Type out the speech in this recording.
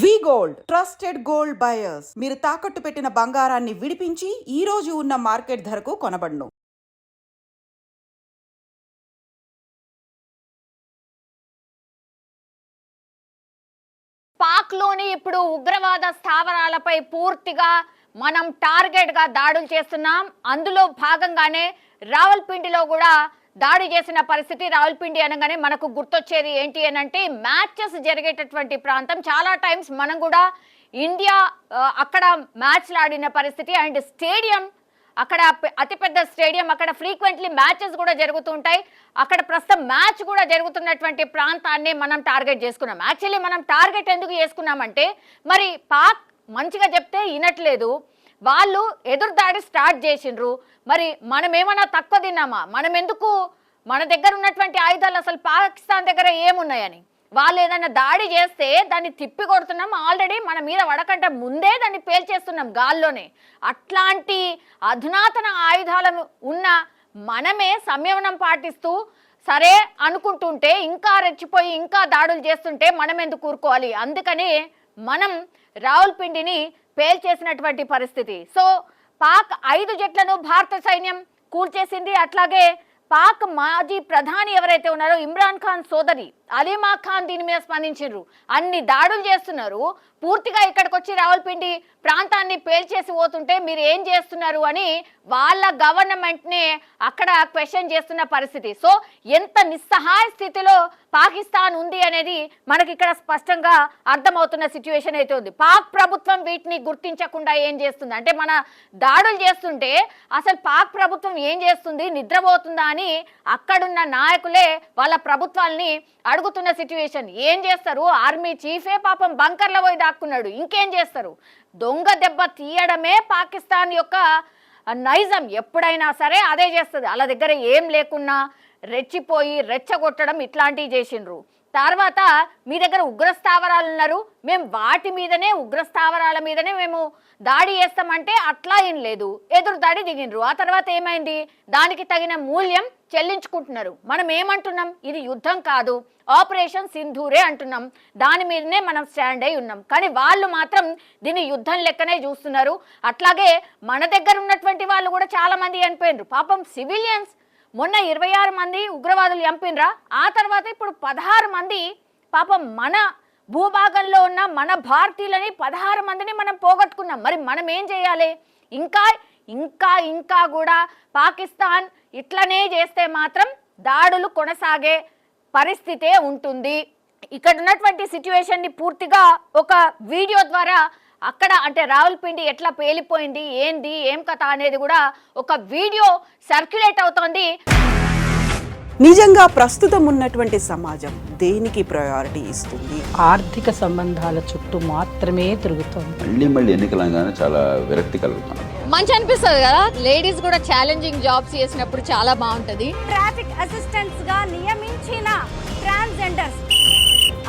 We gold trusted gold buyers. మీరు తాకట్టు పెట్టిన బంగారాన్ని విడిపించి ఈ రోజు ఉన్న మార్కెట్ ధరకు కొనబడును. పాక్లోని ఇప్పుడు ఉగ్రవాద స్థావరాలపై పూర్తిగా మనం టార్గెట్గా దాడులు చేస్తున్నాం. అందులో భాగంగానే రావల్పిండిలో కూడా దాడి చేసిన పరిస్థితి రావుల్పిండి అనగానే మనకు గుర్తొచ్చేది ఏంటి అని అంటే మ్యాచెస్ జరిగేటటువంటి ప్రాంతం. చాలా టైమ్స్ మనం కూడా ఇండియా అక్కడ మ్యాచ్లు ఆడిన పరిస్థితి. అండ్ స్టేడియం అక్కడ అతిపెద్ద స్టేడియం అక్కడ ఫ్రీక్వెంట్లీ మ్యాచెస్ కూడా జరుగుతుంటాయి అక్కడ ప్రస్తుతం మ్యాచ్ కూడా జరుగుతున్నటువంటి ప్రాంతాన్ని మనం టార్గెట్ చేసుకున్నాం. యాక్చువల్లీ మనం టార్గెట్ ఎందుకు చేసుకున్నామంటే మరి పాక్ మంచిగా చెప్తే వినట్లేదు. వాళ్ళు ఎదురు దాడి స్టార్ట్ చేసిండ్రు. మరి మనం ఏమన్నా తక్కువ తిన్నామా? మనం ఎందుకు మన దగ్గర ఉన్నటువంటి ఆయుధాలు అసలు పాకిస్తాన్ దగ్గర ఏమున్నాయని? వాళ్ళు ఏదైనా దాడి చేస్తే దాన్ని తిప్పి కొడుతున్నాం. ఆల్రెడీ మన మీద వడకంటే ముందే దాన్ని పేల్చేస్తున్నాం గాల్లోనే. అట్లాంటి అధునాతన ఆయుధాలను ఉన్న మనమే సంయమనం పాటిస్తూ సరే అనుకుంటుంటే ఇంకా రెచ్చిపోయి ఇంకా దాడులు చేస్తుంటే మనం ఎందుకు కూరుకోవాలి అందుకని మనం రావుల్పిండిని పేల్చేసినటువంటి పరిస్థితి. సో పాక్ ఐదు జట్లను భారత సైన్యం కూల్చేసింది. అట్లాగే పాక్ మాజీ ప్రధాని ఎవరైతే ఉన్నారో ఇమ్రాన్ ఖాన్ సోదరి అలీమా ఖాన్ దీని మీద స్పందించారు అన్ని దాడులు చేస్తున్నారు. పూర్తిగా ఇక్కడికి వచ్చి రావల్పిండి ప్రాంతాన్ని పేల్చేసి పోతుంటే మీరు ఏం చేస్తున్నారు అని వాళ్ళ గవర్నమెంట్ నే అక్కడ క్వశ్చన్ చేస్తున్న పరిస్థితి. సో ఎంత నిస్సహాయ స్థితిలో పాకిస్తాన్ ఉంది అనేది మనకి ఇక్కడ స్పష్టంగా అర్థమవుతున్న సిచ్యువేషన్ అయితే ఉంది. పాక్ ప్రభుత్వం వీటిని గుర్తించకుండా ఏం చేస్తుంది? అంటే మన దాడులు చేస్తుంటే అసలు పాక్ ప్రభుత్వం ఏం చేస్తుంది? నిద్రపోతుందా అని అక్కడున్న నాయకులే వాళ్ళ ప్రభుత్వాల్ని అడుగుతున్న సిచ్యువేషన్ ఏం చేస్తారు? ఆర్మీ చీఫే పాపం బంకర్లో పోయి దాక్కున్నాడు. ఇంకేం చేస్తారు? దొంగ దెబ్బ తీయడమే పాకిస్తాన్ యొక్క నైజం. ఎప్పుడైనా సరే అదే చేస్తుంది. వాళ్ళ దగ్గర ఏం లేకున్నా రెచ్చిపోయి రెచ్చగొట్టడం ఇట్లాంటివి చేసిండ్రు. తర్వాత మీ దగ్గర ఉగ్రస్థావరాలు ఉన్నారు మేము వాటి మీదనే ఉగ్రస్థావరాల మీదనే మేము దాడి చేస్తామంటే అట్లా ఏం లేదు. ఎదురు దాడి దిగినరు. ఆ తర్వాత ఏమైంది? దానికి తగిన మూల్యం చెల్లించుకుంటున్నారు. మనం ఏమంటున్నాం? ఇది యుద్ధం కాదు. ఆపరేషన్ సింధూరే అంటున్నాం. దాని మీదనే మనం స్టాండ్ అయి ఉన్నాం. కానీ వాళ్ళు మాత్రం దీన్ని యుద్ధం లెక్కనే చూస్తున్నారు. అట్లాగే మన దగ్గర ఉన్నటువంటి వాళ్ళు కూడా చాలా మంది పాపం సివిలియన్స్ మొన్న ఇరవై ఆరు మంది ఉగ్రవాదులు చంపినరా ఆ తర్వాత ఇప్పుడు పదహారు మంది పాపం మన భూభాగంలో ఉన్న మన భారతీయులని పదహారు మందిని మనం పోగొట్టుకున్నాం. మరి మనం ఏం చేయాలి? ఇంకా ఇంకా ఇంకా కూడా పాకిస్తాన్ ఇట్లనే చేస్తే మాత్రం దాడులు కొనసాగే పరిస్థితే ఉంటుంది. ఇక్కడ ఉన్నటువంటి సిచ్యువేషన్ని పూర్తిగా ఒక వీడియో ద్వారా అక్కడ అంటే రావులపిండి ఎట్లా పేలిపోయింది ఏంది ఏం కథ అనేది కూడా ఒక వీడియో సర్క్యులేట్ అవుతోంది. నిజంగా ప్రస్తుతం ఉన్నటువంటి సమాజం దేనికి ప్రయారిటీ ఇస్తుంది? ఆర్థిక సంబంధాల చుట్టూ మాత్రమే తిరుగుతోంది. మళ్ళీ మళ్ళీ ఎన్నికలంగానే చాలా విరక్తి కలుగుతాను మంచి అనిపిస్తుంది కదా? లేడీస్ కూడా ఛాలెంజింగ్ జాబ్స్ చేసినప్పుడు చాలా బాగుంటది. ట్రాఫిక్ అసిస్టెంట్స్గా నియమించిన ట్రాన్స్జెండర్స్.